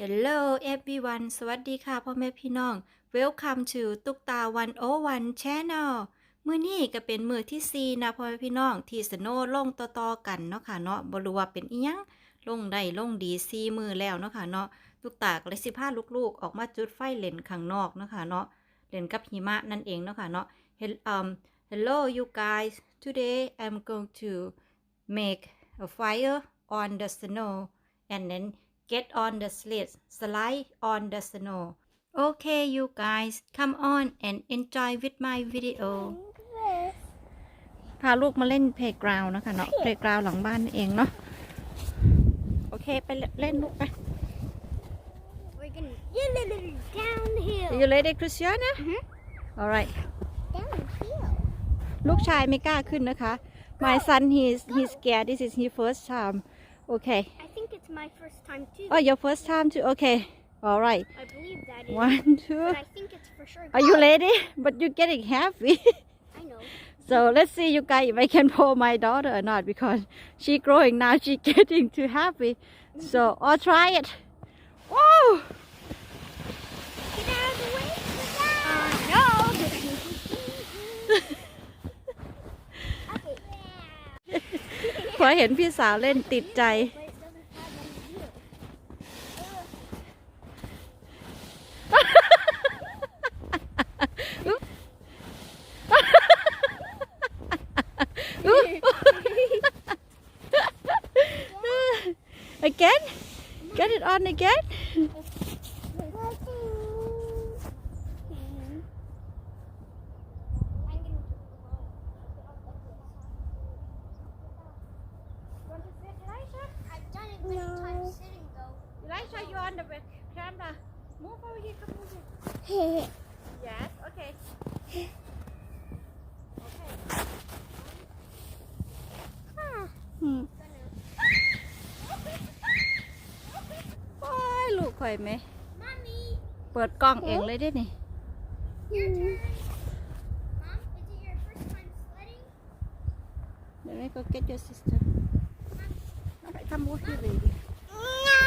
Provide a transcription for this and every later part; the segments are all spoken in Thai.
Hello everyone สวัสดีค่ะพ่อแม่พี่น้อง Welcome to ตุกตา 101 Channel มือนี้ก็เป็นมือที่4นะพ่อแม่พี่น้องที่สโนว์ลงต่อๆกันเนาะค่ะเนาะบ่รู้ว่าเป็นอีหยังลงได้ลงดี4มือแล้วเนาะค่ะเนาะตุกตาก็เลยสิพาลูกๆ ออกมาจุดไฟเล่นข้างนอกเนาะค่ะเนาะเล่นกับหิมะนั่นเองเนาะค่ะเนาะ Hello you guys today I'm going to make a fire on the snow and then get on the sled, slide on the snow. Okay, you guys, come on and enjoy with my video. พาลูกมาเล่น playground นะคะเนาะ playground หลังบ้านเองเนาะโอเคไปเล่นลูกไป We're gonna downhill. Are you ready, Christiana? Alright. Downhill. ลูกชายไม่กล้าขึ้นนะคะ My son he's he's scared this is his first time Okay I think it's my first time too. Oh your first time too Okay Alright I believe that is. One two But I think it's for sure. Are you ready? But you're getting happy I know. So let's see you guys if I can pull my daughter or not because she growing now she getting too happy. So I'll try it. Whoa! Get out of the way. Uh, no. พอเห็นพี่สาวเล่นติดใจ But it doesn't have any wheels. again? Get it on again? Yes, okay. Okay. โอ้ยลูกข่อยไหม Mommy, เปิดกล้องเองเลยได้นี่ your turn. Mom, is it your first time sledding? Let me go get your sister. Alright, come over here, baby. No.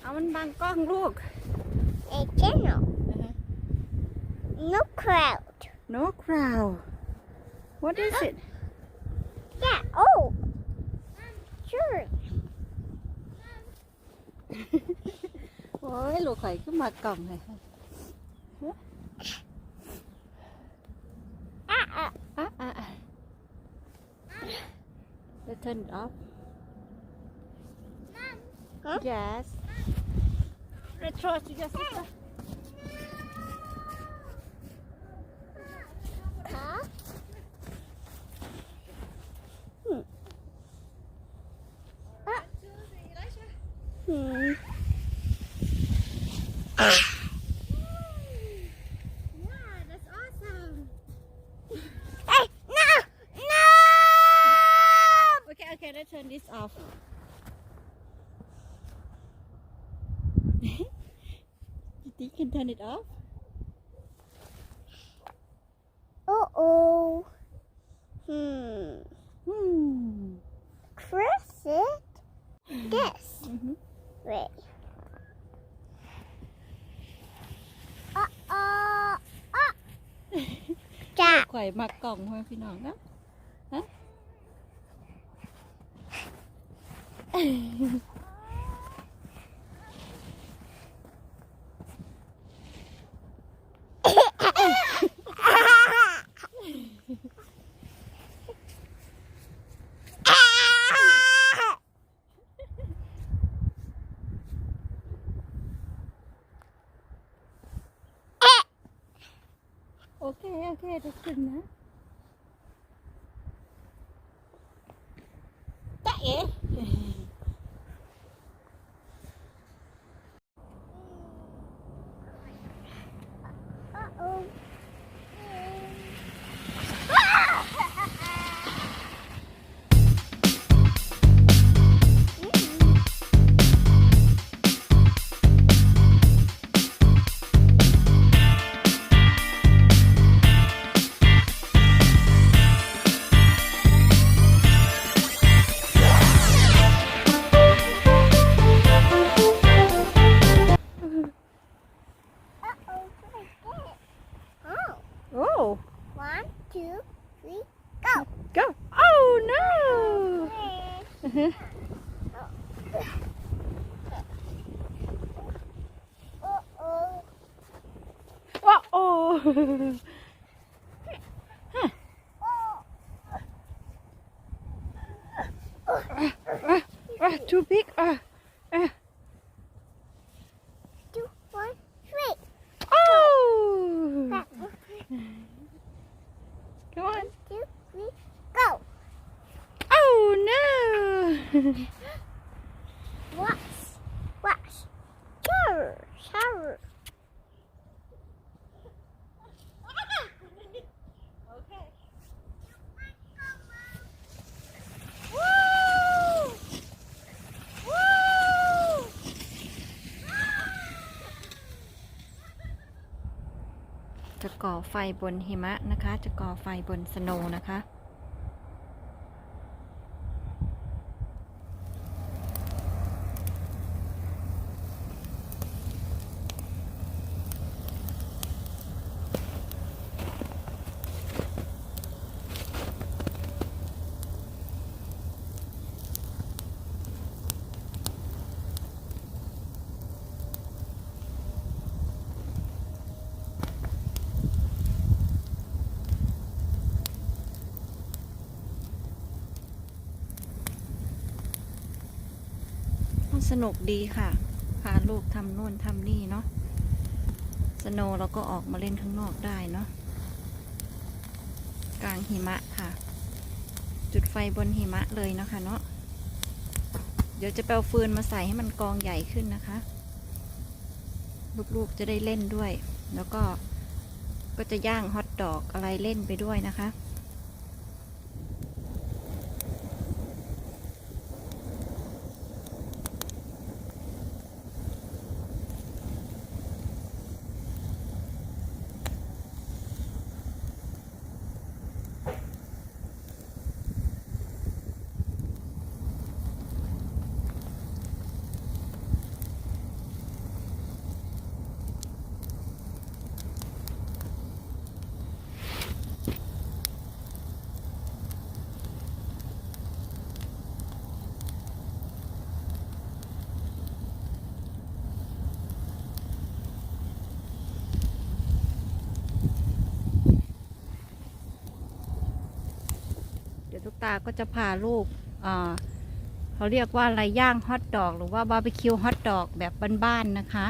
เอามันบังกล้องลูก A channel. No crowd. No crowd. What is it? Yeah. Oh. Sure. โอ้ยลูกข่อยขึ้นมากล่องเลย Ah, ah. อะอะอะ Let's turn it off. Huh? Yes. Let's throw it to your Yeah, that's awesome. Hey, no! No! Okay, okay, let's turn this off. you think you can turn it off? Uh-oh. Hmm. Hmm. Press it. This. Mhm. Wait. Uh-oh. Ah. จ้า ข่อยมากล่องให้พี่น้องนะฮะ โอเค โอ Ah, too big. Ah, ah. Two, one, three. Oh! Come on. two, three, go. Oh no! ก่อไฟบนหิมะนะคะ จะก่อไฟบนสโนนะคะ สนุกดีค่ะ พาลูกทำนู่นทำนี่เนาะสโนเราก็ออกมาเล่นข้างนอกได้เนาะกลางหิมะค่ะ จุดไฟบนหิมะเลยนะคะเนาะเดี๋ยวจะไปเอาฟืนมาใส่ให้มันกองใหญ่ขึ้นนะคะ ลูกๆจะได้เล่นด้วย แล้วก็ก็จะย่างฮอทดอกอะไรเล่นไปด้วยนะคะาก็จะพาลูกเขาเรียกว่าอะไรย่างฮอทดอกหรือว่าบาร์บีคิวฮอทดอกแบบบ้านๆนะคะ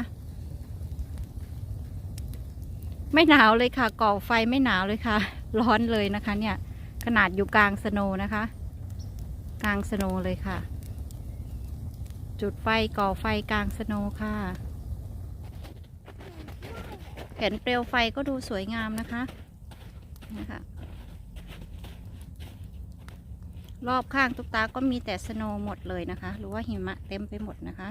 ไม่หนาวเลยค่ะก่อไฟไม่หนาวเลยค่ะ ร้อนเลยนะคะ เนี่ยขนาดอยู่กลางสโนว์นะคะ กลางสโนว์เลยค่ะ จุดไฟก่อไฟกลางสโนว์ค่ะเห็นเปลวไฟก็ดูสวยงามนะคะนะคะ รอบข้างตุ๊กตาก็มีแต่สโนว์หมดเลยนะคะ หรือว่าหิมะเต็มไปหมดนะคะ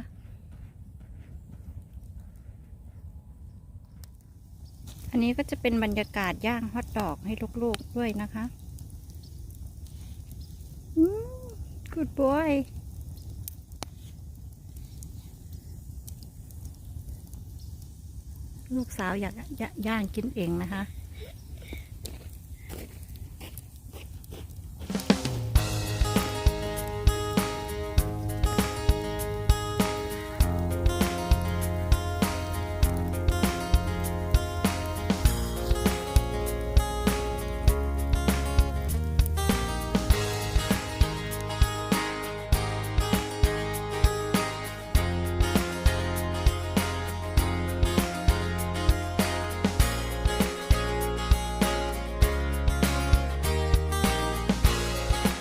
อันนี้ก็จะเป็นบรรยากาศย่างฮอทดอกให้ลูกๆด้วยนะคะอืม good boy ลูกสาวอยากอยากย่างกินเองนะคะ